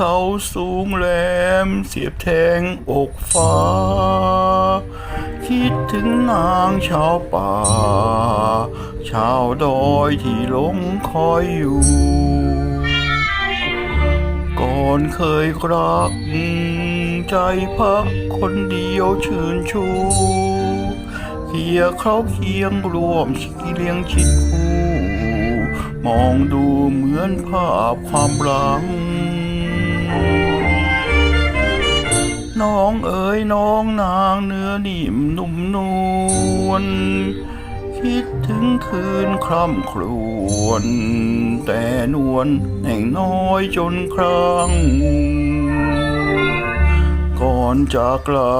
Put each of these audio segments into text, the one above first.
ขาสูงแหลม เสียบแทงอกฟ้า คิดถึงนางชาวป่า ชาวดอยที่หลงคอยอยู่ ก่อนเคยรัก ใจพักคนเดียวชื่นชูเคียเขาเคียงรวมชิเลี้ยงชิดคู่มองดูเหมือนภาพความรัก น้องเอ๋ยน้องนางเนื้อนิ่มนุ่มนวลคิดถึงคืนคร่ำครวญแต่นวลแห่งน้อยจนครั้ง ก่อนจากลา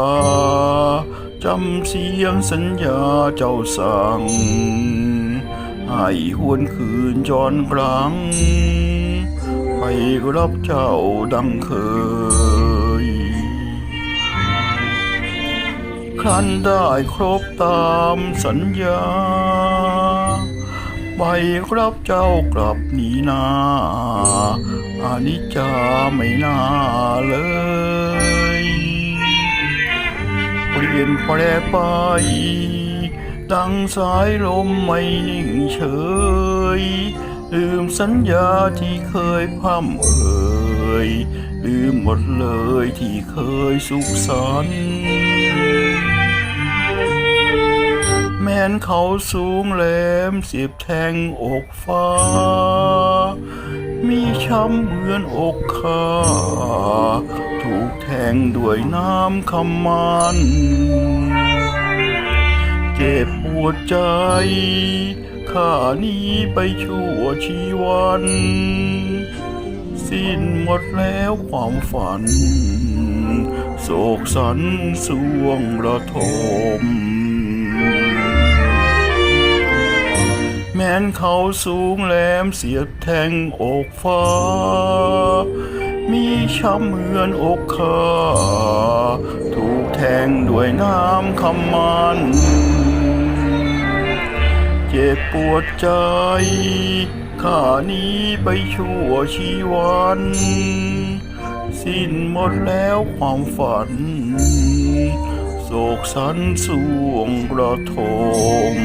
จำเสียงสัญญาเจ้าสั่ง ให้หวนคืนจอนครั้ง รับเจ้าดังเคย ครั้นได้ครบตามสัญญา ไปรับเจ้ากลับหนีนาอานิจจาไม่น่าเลยเปลี่ยนแปรไปดังสายลมไม่นิ่งเฉย ลืมสัญญาที่เคยพร่ำเอ่ยลืมหมดเลยที่เคยสุขสันต์แม้นเขาสูงแหลมเสียบแทงอกฟ้า มีช้ำเหมือนอกข้า ถูกแทงด้วยน้ำคำมันเจ็บปวดใจ ข้านี้ไปชั่วชีวัน สิ้นหมดแล้วความฝัน โศกสันสวงระทม แม้นเขาสูงแหลมเสียดแทงอกฟ้า มีช้ำเหมือนอกข้าถูกแทงด้วยน้ำคำมัน จ็บปวดใจข้านี้ไปชั่วชีวัน สิ้นหมดแล้วความฝัน โศกสันสวงระทม